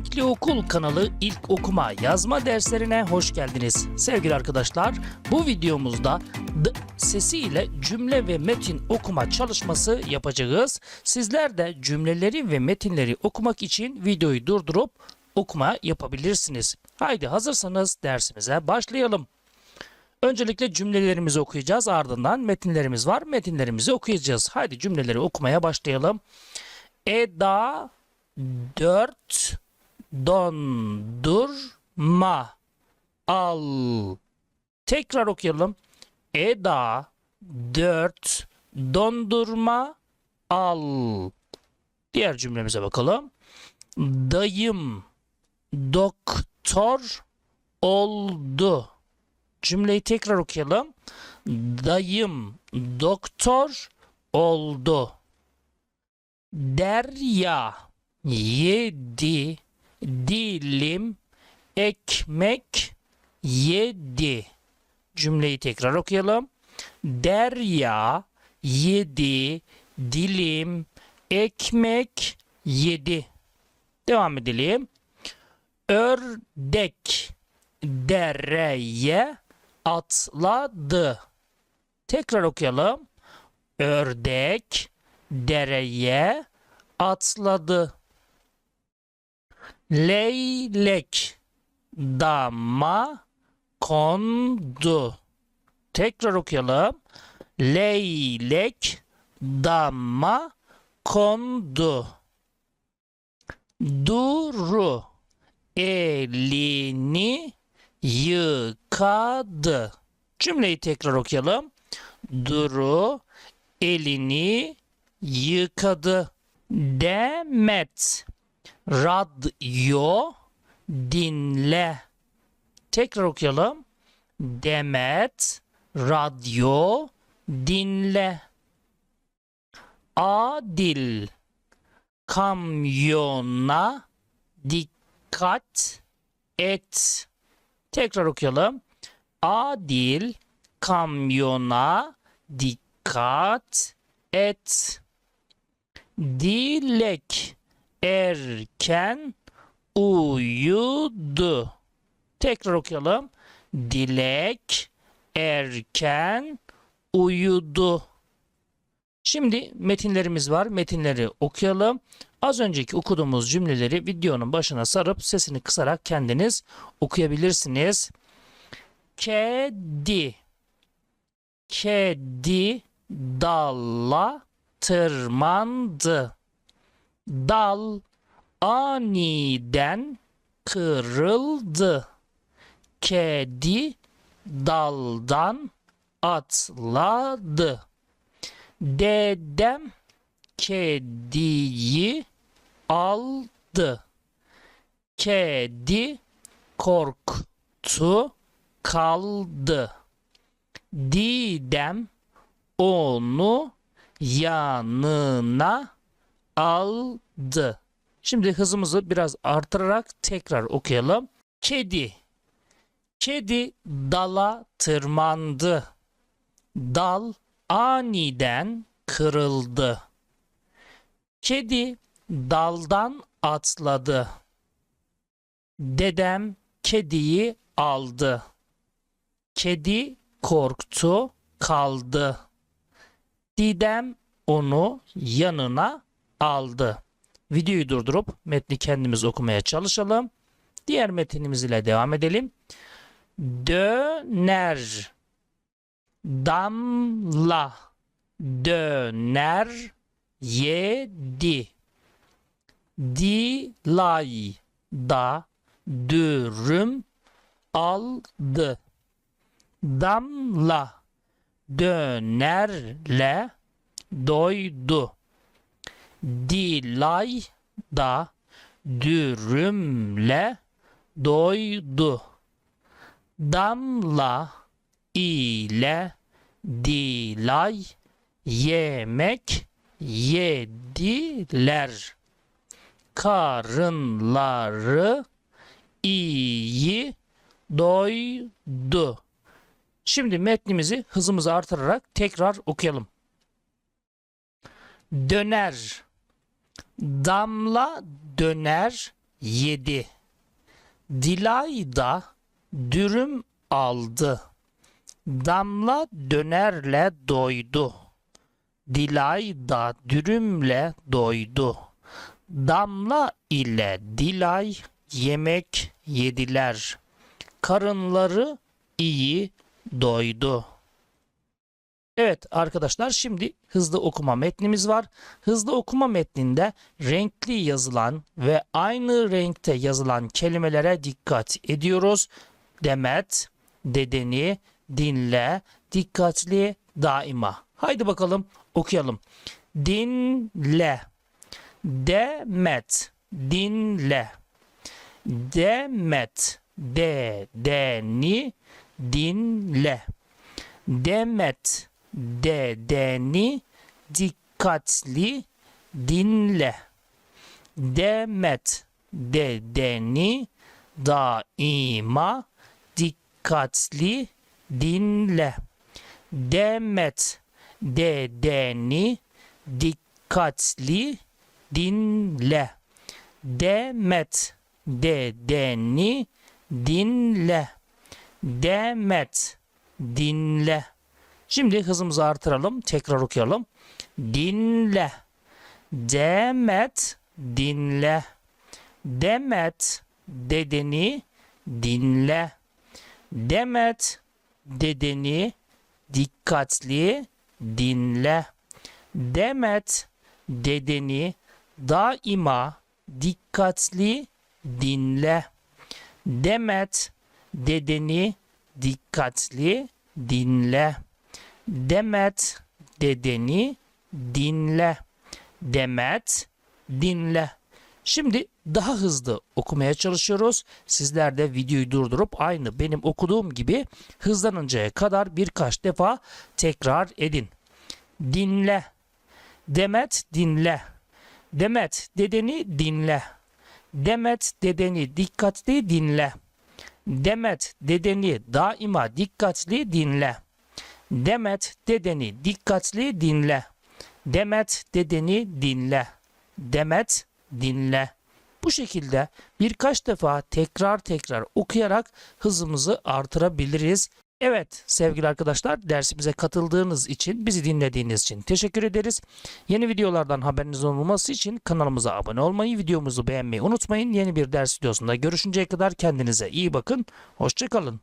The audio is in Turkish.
Renkli Okul kanalı ilk okuma yazma derslerine hoş geldiniz. Sevgili arkadaşlar, bu videomuzda D sesiyle cümle ve metin okuma çalışması yapacağız. Sizler de cümleleri ve metinleri okumak için videoyu durdurup okuma yapabilirsiniz. Haydi hazırsanız dersimize başlayalım. Öncelikle cümlelerimizi okuyacağız. Ardından metinlerimiz var. Metinlerimizi okuyacağız. Haydi cümleleri okumaya başlayalım. Eda 4 dondurma al. Tekrar okuyalım. Eda 4 dondurma al. Diğer cümlemize bakalım. Dayım doktor oldu. Cümleyi tekrar okuyalım. Dayım doktor oldu. Derya yedi dilim ekmek yedi. Cümleyi tekrar okuyalım. Derya yedi dilim ekmek yedi. Devam edelim. Ördek dereye atladı. Tekrar okuyalım. Ördek dereye atladı. Leylek dama kondu. Tekrar okuyalım. Leylek dama kondu. Duru elini yıkadı. Cümleyi tekrar okuyalım. Duru elini yıkadı. Demet radyo dinle. Tekrar okuyalım. Demet radyo dinle. Adil kamyona dikkat et. Tekrar okuyalım. Adil kamyona dikkat et. Dilek erken uyudu. Tekrar okuyalım. Dilek erken uyudu. Şimdi metinlerimiz var. Metinleri okuyalım. Az önceki okuduğumuz cümleleri videonun başına sarıp sesini kısarak kendiniz okuyabilirsiniz. Kedi Kedi dalla tırmandı. Dal aniden kırıldı. Kedi daldan atladı. Dedem kediyi aldı. Kedi korktu kaldı. Didem onu yanına aldı. Şimdi hızımızı biraz artırarak tekrar okuyalım. Kedi. Kedi dala tırmandı. Dal aniden kırıldı. Kedi daldan atladı. Dedem kediyi aldı. Kedi korktu, kaldı. Didem onu yanına aldı. Videoyu durdurup metni kendimiz okumaya çalışalım. Diğer metinimiz ile devam edelim. Döner damla döner yedi dilay da dürüm aldı damla dönerle doydu dilay da dürümle doydu damla ile dilay yemek yediler. Karınları iyi doydu. Şimdi metnimizi hızımızı artırarak tekrar okuyalım. Döner. Damla döner yedi. Dilay da dürüm aldı. Damla dönerle doydu. Dilay da dürümle doydu. Damla ile Dilay yemek yediler. Karınları iyi doydu. Evet arkadaşlar şimdi hızlı okuma metnimiz var. Hızlı okuma metninde renkli yazılan ve aynı renkte yazılan kelimelere dikkat ediyoruz. Demet, dedeni, dinle, dikkatli, daima. Haydi bakalım okuyalım. Dinle, demet, dinle, demet, dedeni, dinle. Demet dedeni dikkatli dinle. Demet dedeni daima dikkatli dinle. Demet dedeni dikkatli dinle. Demet dedeni dinle. Demet dinle. Şimdi hızımızı artıralım. Tekrar okuyalım. Dinle. Demet dinle. Demet dedeni dinle. Demet dedeni dikkatli dinle. Demet dedeni daima dikkatli dinle. Demet dedeni dikkatli dinle. Demet dedeni dinle. Demet dinle. Şimdi daha hızlı okumaya çalışıyoruz. Sizler de videoyu durdurup aynı benim okuduğum gibi hızlanıncaya kadar birkaç defa tekrar edin. Dinle. Demet dinle. Demet dedeni dinle. Demet dedeni dikkatli dinle. Demet dedeni daima dikkatli dinle. Demet dedeni dikkatli dinle. Demet dedeni dinle. Demet dinle. Bu şekilde birkaç defa tekrar tekrar okuyarak hızımızı artırabiliriz. Evet sevgili arkadaşlar dersimize katıldığınız için bizi dinlediğiniz için teşekkür ederiz. Yeni videolardan haberiniz olması için kanalımıza abone olmayı, videomuzu beğenmeyi unutmayın. Yeni bir ders videosunda görüşünceye kadar kendinize iyi bakın. Hoşçakalın.